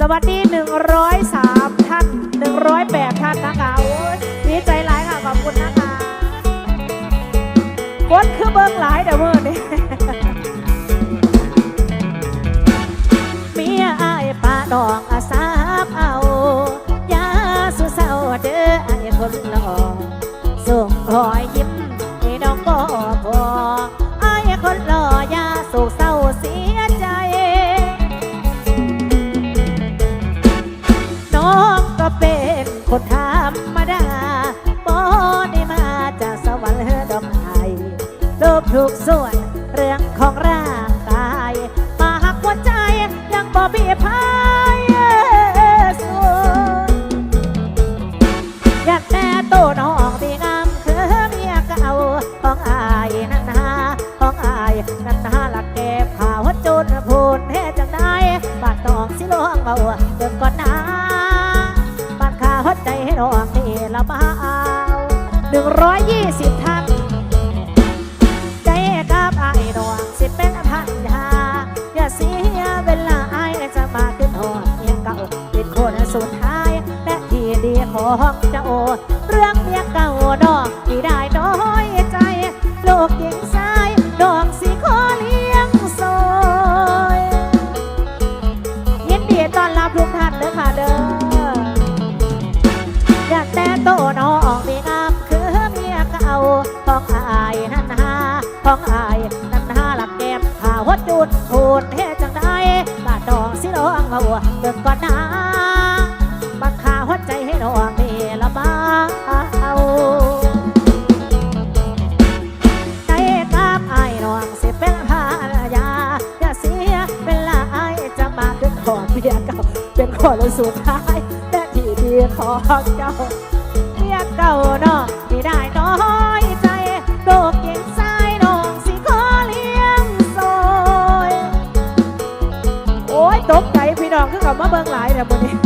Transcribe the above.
สวัสดี 103 ท่าน 108 ท่านนะคะโอ้ยดีใจหลายค่ะ ขอบคุณนะคะกดคือเบิ้งหลายเดี๋ยวเมื่อนี้เมียอายป้าดอง ทุกส่วน เรื่องของร่างกาย มาหักหัวใจยังบ่มีพายสูญอยากแต่โตน้องดีงามคือเมียเก่าของอายนั่นนาของอายนั่นนาลักเก็บข่าวจนพูนเฮ็ดจังได้บาดตองสิลวงเบาเดินก่อนนะบานขาหัวใจให้น้องนี่ละมาเอาหนึ่งร้อยยี่สิบท่า นคนสุดท้าย และที่ดีของเจ้าเรื่องเมียเก่าดอกที่ได้น้อยใจโลกยิงซ้ายดอกสีขอเลี้ยงซอยยินดีต้อนรับทุกท่านเด้อค่ะเด้ออยากแต่โตน้องมีงามคือเมียเก่าของอายนั่นฮาของอายนั่นฮาหลักแก้มข่าวว่าจุดพูดเฮ็ดจังได้บาดดองสิร้องมาวัวเดินก่อนนะ น้องมีละบ้าเอาใจกับอายน้องสิเป็นภรรยาอย่าเสียเวลาไอายจะมาขึ้นขอเมียเก่าเป็นคนสุดท้ายแต่ที่ดีของเจ้าเมียเก่าน้องที่ได้น้อยใจโลกยิงซ้ายน้องสิขอเลี้ยงซอยโอ้ยตกใจพี่น้องคือกับมาเบิ่งหลายแต่บนนี้